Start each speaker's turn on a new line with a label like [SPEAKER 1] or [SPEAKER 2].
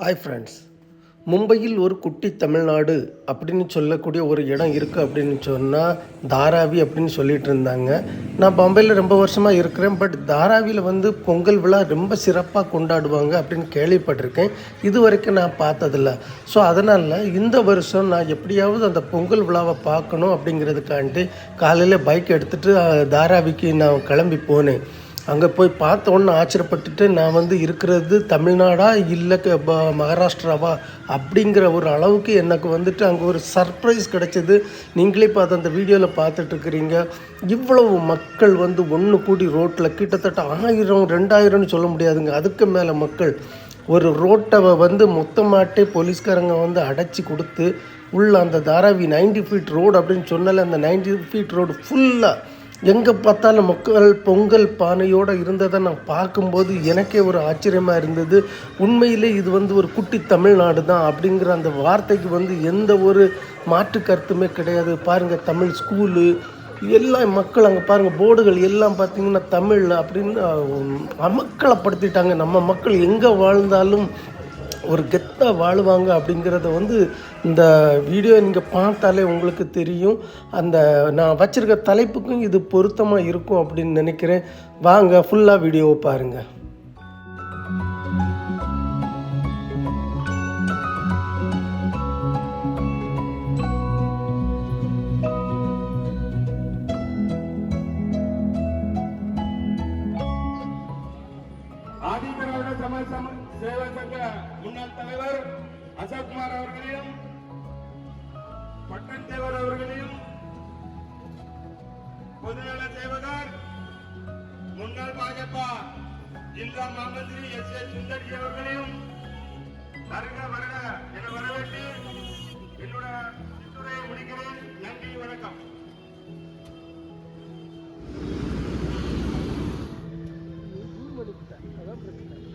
[SPEAKER 1] Hi friends மும்பையில் ஒரு குட்டி தமிழ்நாடு அப்படின்னு சொல்லக்கூடிய ஒரு இடம் இருக்குது அப்படின்னு சொன்னால் தாராவி அப்படின்னு சொல்லிட்டு இருந்தாங்க. நான் பாம்பேயில் ரொம்ப வருஷமாக இருக்கிறேன் பட் தாராவியில் வந்து பொங்கல் விழா ரொம்ப சிறப்பாக கொண்டாடுவாங்க அப்படின்னு கேள்விப்பட்டிருக்கேன். இது வரைக்கும் நான் பார்த்ததில்ல. ஸோ அதனால் இந்த வருஷம் நான் எப்படியாவது அந்த பொங்கல் விழாவை பார்க்கணும் அப்படிங்கிறதுக்காண்டி காலையில் பைக் எடுத்துகிட்டு தாராவிக்கு நான் கிளம்பி போனேன். அங்கே போய் பார்த்த உடனே ஆச்சரியப்பட்டுட்டு நான் வந்து இருக்கிறது தமிழ்நாடா இல்லை க- ப- மகாராஷ்டிராவா அப்படிங்கிற ஒரு அளவுக்கு எனக்கு வந்துட்டு அங்கே ஒரு சர்ப்ரைஸ் கிடைச்சது. நீங்களே பார்த்து அந்த வீடியோவில் பார்த்துட்ருக்குறீங்க இவ்வளவு மக்கள் வந்து ஒன்று கூடி ரோட்டில் கிட்டத்தட்ட ஆயிரம் ரெண்டாயிரம்னு சொல்ல முடியாதுங்க. அதுக்கு மேலே மக்கள் ஒரு ரோட்டை வந்து மொத்தமாட்டே போலீஸ்காரங்க வந்து அடைச்சி கொடுத்து உள்ள அந்த தாராவி 90 ஃபீட் ரோடு அப்படின்னு சொன்னால அந்த 90 ஃபீட் ரோடு ஃபுல்லாக எங்கே பார்த்தாலும் மக்கள் பொங்கல் பானையோடு இருந்ததை நான் பார்க்கும்போது எனக்கே ஒரு ஆச்சரியமாக இருந்தது. உண்மையிலே இது வந்து ஒரு குட்டி தமிழ்நாடு தான் அப்படிங்கிற அந்த வார்த்தைக்கு வந்து எந்த ஒரு மாற்று கருத்துமே கிடையாது. பாருங்கள் தமிழ் ஸ்கூலு எல்லாம் மக்கள் அங்கே பாருங்கள் போர்டுகள் எல்லாம் பார்த்தீங்கன்னா தமிழ் அப்படின்னு அஹ், நம்ம மக்கள் எங்கே வாழ்ந்தாலும் ஒரு கெத்தாக வாழுவாங்க அப்படிங்கிறத வந்து இந்த வீடியோ நீங்கள் பார்த்தாலே உங்களுக்கு தெரியும். அந்த நான் வச்சுருக்க தலைப்புக்கும் இது பொருத்தமாக இருக்கும் அப்படின்னு நினைக்கிறேன். வாங்க ஃபுல்லாக வீடியோவை பாருங்கள்
[SPEAKER 2] ஆதி திராவிட சமாஜ் சேவா சங்க முன்னாள் தலைவர் அசோக்குமார் அவர்களையும் பட்டன் தேவர் அவர்களையும் பொதுநல சேவகர் முன்னாள் பாஜக ஜில்லா மாமந்திரி எஸ் ஏ சுந்தர்ஜி அவர்களையும் work with.